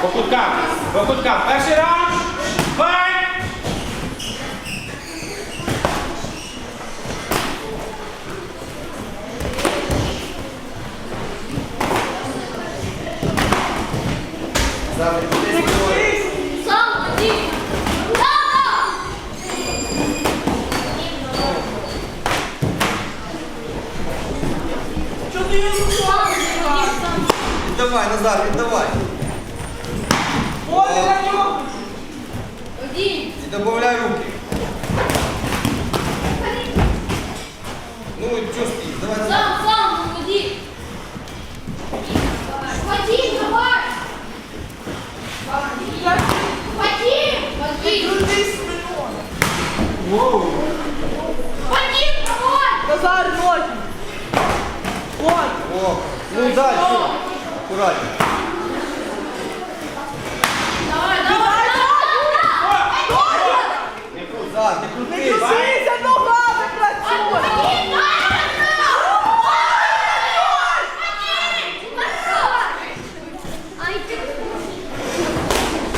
По куткам. По куткам. Перший раунд. Файт. Сам один. Да, Віддавай, Назар, віддавай. Один. І додай руки. Ну і що стоїш? Давай, давай. Сам, сам, уходи. Вадим, давай. Вадим, Вадим. Вадим, давай. Назар, ноги! Вот! О, ну і далі. Крутися, ногами.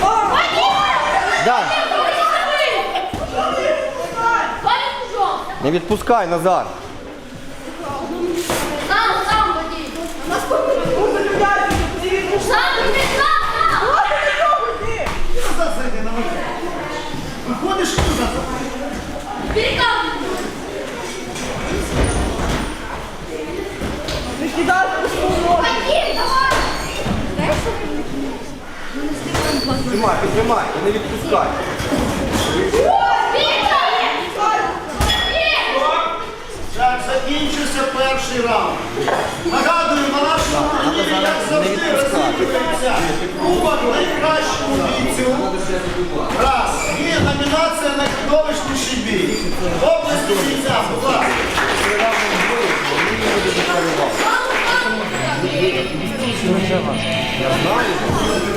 Вадим! Да. Не відпускай, Назар. Сам, сам, Вадим. Піднімай, піднімай, не відпускай. Так, закінчився перший раунд. Нагадую, на нашому турнірі, як завжди, розвідується кубок найкращому бійцю. Раз. Є номінація на чудовищніший бій. Області бійця, будь ласка. Я знаю.